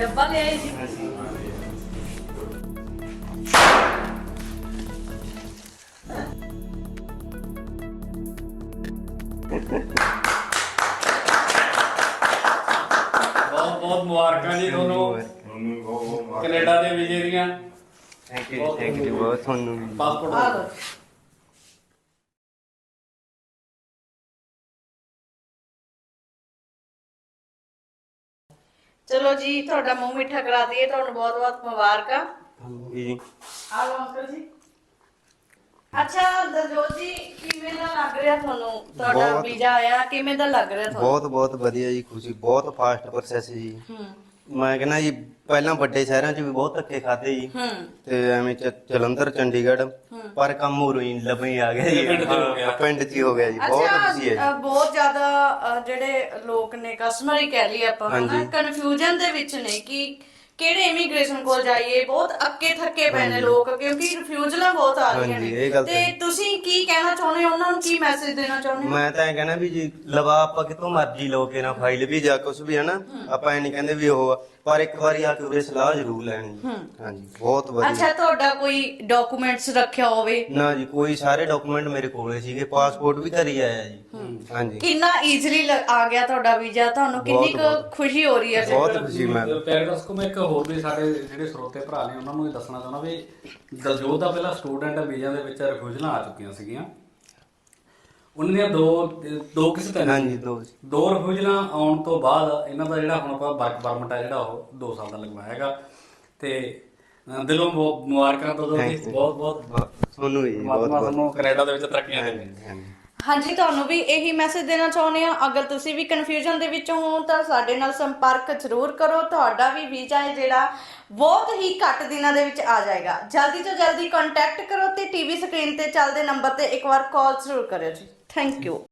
ਡੱਬਾ ਲੈ ਆਈ ਜੀ। ਬਹੁਤ ਬਹੁਤ ਮੁਬਾਰਕਾਂ ਜੀ ਤੁਹਾਨੂੰ। ਕੈਨੇਡਾ ਦੇ ਵੀਜ਼ੇ ਦੀਆਂ। ਥੈਂਕ ਯੂ ਥੈਂਕ ਯੂ ਬਹੁਤ ਤੁਹਾਨੂੰ ਵੀ। ਪਾਸਪੋਰਟ ਚਲੋ ਜੀ ਤੁਹਾਡਾ ਮੂੰਹ ਮਿੱਠਾ ਕਰਾ ਦਈਏ ਤੁਹਾਨੂੰ ਬਹੁਤ ਬਹੁਤ ਮੁਬਾਰਕਾਂ। ਜੀ ਆ ਲਓ ਅੰਕਲ ਜੀ। ਅੱਛਾ ਦਰਜੋਤ ਜੀ ਕਿਵੇਂ ਦਾ ਲੱਗ ਰਿਹਾ ਤੁਹਾਨੂੰ ਤੁਹਾਡਾ ਬਹੁਤ- ਵੀਜ਼ਾ ਆਇਆ? ਕਿਵੇਂ ਦਾ ਲੱਗ ਰਿਹਾ ਤੁਹਾਨੂੰ? ਬਹੁਤ ਬਹੁਤ ਵਧੀਆ ਜੀ ਖੁਸ਼ੀ ਬਹੁਤ ਫਾਸਟ ਪ੍ਰੋਸੈਸ ਜੀ। ਹੂੰ। ਮੈਂ ਕਹਿੰਦਾ ਜੀ ਪਹਿਲਾਂ ਵੱਡੇ ਸ਼ਹਿਰਾਂ 'ਚ ਵੀ ਬਹੁਤ ਧੱਕੇ ਖਾਦੇ ਜੀ। ਹੂੰ। ਤੇ ਐਵੇਂ ਚ- ਜਲੰਧਰ ਚੰਡੀਗੜ੍ਹ ਪਰ ਕੰਮ ਉਰੋਂ ਹੀ ਲੱਭੀ ਆ ਗਿਆ ਜੀ। ਪਿੰਡ 'ਚ ਹੀ ਹੋ ਗਿਆ। ਹਾਂ, ਪਿੰਡ 'ਚ ਹੀ ਹੋ ਗਿਆ ਜੀ ਬਹੁਤ ਖੁਸ਼ੀ ਹੈ ਅੱਛਾ ਅ, ਬਹੁਤ ਜ਼ਿਆਦਾ ਅ, ਜਿਹੜੇ ਲੋਕ ਨੇ ਕਸਟਮਰ ਹੀ ਕਹਿ ਲਈ ਆਪਾਂ ਹਨਾ? ਹਾਂਜੀ। ਕਨਫਿਊਜ਼ਨ ਦੇ ਵਿੱਚ ਨੇ ਕਿ ਕਿਹੜੇ ਇਮੀਗ੍ਰੇਸ਼ਨ ਕੋਲ ਜਾਈਏ? ਬਹੁਤ ਅੱਕੇ ਥੱਕੇ ਪਏ ਨੇ ਲੋਕ ਕਿਉਂਕਿ ਰਿਫਿਊਜ਼ਲਾਂ ਬਹੁਤ ਆ ਰਹੀਆਂ ਹਾਂਜੀ, ਨੇ। ਗੱਲ ਤਾਂ ਤੇ ਹੈ। ਤੁਸੀਂ ਕੀ ਕਹਿਣਾ ਚਾਹੁੰਦੇ ਹੋ? ਉਹਨਾਂ ਨੂੰ ਕੀ ਮੈਸੇਜ ਦੇਣਾ ਚਾਹੁੰਦੇ ਹੋ? ਮੈਂ ਤਾਂ ਇਹ ਕਹਿਣਾ ਵੀ ਜੀ ਲਵਾ ਆਪਾਂ ਕਿਤੋਂ ਮਰਜ਼ੀ ਲਓ ਕੇ ਨਾ ਫਾਈਲ ਵੀ ਜਾਂ ਕੁਝ ਵੀ ਹੈ। ਨਾ ਆਪਾਂ ਇਹ ਨਹੀਂ ਕਹਿੰਦੇ ਵੀ ਉਹ ਆ, ਪਰ ਇੱਕ ਵਾਰੀ ਆ ਕੇ ਉਰੇ ਸਲਾਹ ਜ਼ਰੂਰ ਲੈਣੀ। ਹਾਂਜੀ ਬਹੁਤ ਵਧੀਆ। ਅੱਛਾ ਤੁਹਾਡਾ ਕੋਈ ਡਾਕੂਮੈਂਟਸ ਰੱਖਿਆ ਹੋਵੇ? ਨਾ ਜੀ ਕੋਈ ਸਾਰੇ ਡਾਕੂਮੈਂਟ ਮੇਰੇ ਕੋਲੇ ਸੀਗੇ ਪਾਸਪੋਰਟ ਵੀ ਘਰੀ ਆਇਆ ਜੀ। ਹਾਂਜੀ। ਕਿੰਨਾ ਈਜ਼ੀਲੀ ਆ ਗਿਆ ਤੁਹਾਡਾ ਵੀਜ਼ਾ ਤੁਹਾਨੂੰ ਕਿੰਨੀ ਬਹੁਤ- ਖੁਸ਼ੀ ਹੋ ਰਹੀ ਹੈ ਬਹੁਤ ਖੁਸ਼ੀ ਮੈਂ ਪੈਰਡਸ ਕੋ ਮੈਂ ਇੱਕ ਹੋਰ ਵੀ ਸਾਡੇ ਜਿਹੜੇ ਸਰੋਤੇ ਭਰਾ ਨੇ ਉਹਨਾਂ ਨੂੰ ਵੀ ਦੱਸਣਾ ਚਾਹੁੰਦਾ ਵੀ ਦਲਜੋਤ ਦਾ ਪਹਿਲਾ ਸਟੂਡੈਂਟ ਵੀਜ਼ਾ ਦੇ ਵਿੱਚ ਰਿਫਿਊਜ਼ਲਾਂ ਆ ਚੁੱਕੀਆਂ ਸੀਗੀਆਂ। ਉਹਨਾਂ ਦੀਆਂ ਦੋ ਦੋ ਕਿਸੇ ਤਰ੍ਹਾਂ ਹਾਂਜੀ ਦੋ ਦੋ ਰਿਫਿਊਜ਼ਲਾਂ ਆਉਣ ਤੋਂ ਬਾਅਦ ਇਹਨਾਂ ਦਾ ਜਿਹੜਾ ਹੁਣ ਆਪਾਂ ਵਰਕ ਪਰਮਿਟ ਆ ਜਿਹੜਾ ਉਹ 2 ਸਾਲ ਦਾ ਲਗਵਾਇਆ ਹੈਗਾ। ਤੇ ਅ, ਦਿਲੋਂ ਬਹੁਤ ਮੁਬਾਰਕਾਂ ਤੋਂ you. ਬਹੁਤ ਬਹੁਤ ਤੁਹਾਨੂੰ ਵੀ ਜੀ, ਬਹੁਤ ਪਰਮਾਤਮਾ ਬਹੁਤ ਤੁਹਾਨੂੰ ਕੈਨੇਡਾ ਦੇ ਵਿੱਚ ਤਰੱਕੀਆਂ ਦੇਵੇ ਹਾਂਜੀ। ਹਾਂਜੀ, ਤੁਹਾਨੂੰ ਵੀ ਇਹੀ ਮੈਸੇਜ ਦੇਣਾ ਚਾਹੁੰਦੇ ਆ ਅਗਰ ਤੁਸੀਂ ਵੀ ਕਨਫਿਊਜ਼ਨ ਦੇ ਵਿੱਚ ਹੋ, ਤਾਂ ਸਾਡੇ ਨਾਲ ਸੰਪਰਕ ਜ਼ਰੂਰ ਕਰੋ। ਤੁਹਾਡਾ ਵੀ ਵੀਜ਼ਾ ਹੈ ਜਿਹੜਾ, ਬਹੁਤ ਹੀ ਘੱਟ ਦਿਨਾਂ ਦੇ ਵਿੱਚ ਆ ਜਾਏਗਾ। ਜਲਦੀ ਤੋਂ ਜਲਦੀ ਕੰਟੈਕਟ ਕਰੋ ਤੇ ਟੀਵੀ ਸਕਰੀਨ ਤੇ ਚੱਲਦੇ ਨੰਬਰ ਤੇ ਇੱਕ ਵਾਰ ਕਾਲ ਜ਼ਰੂਰ ਕਰਿਓ ਜੀ। Thank you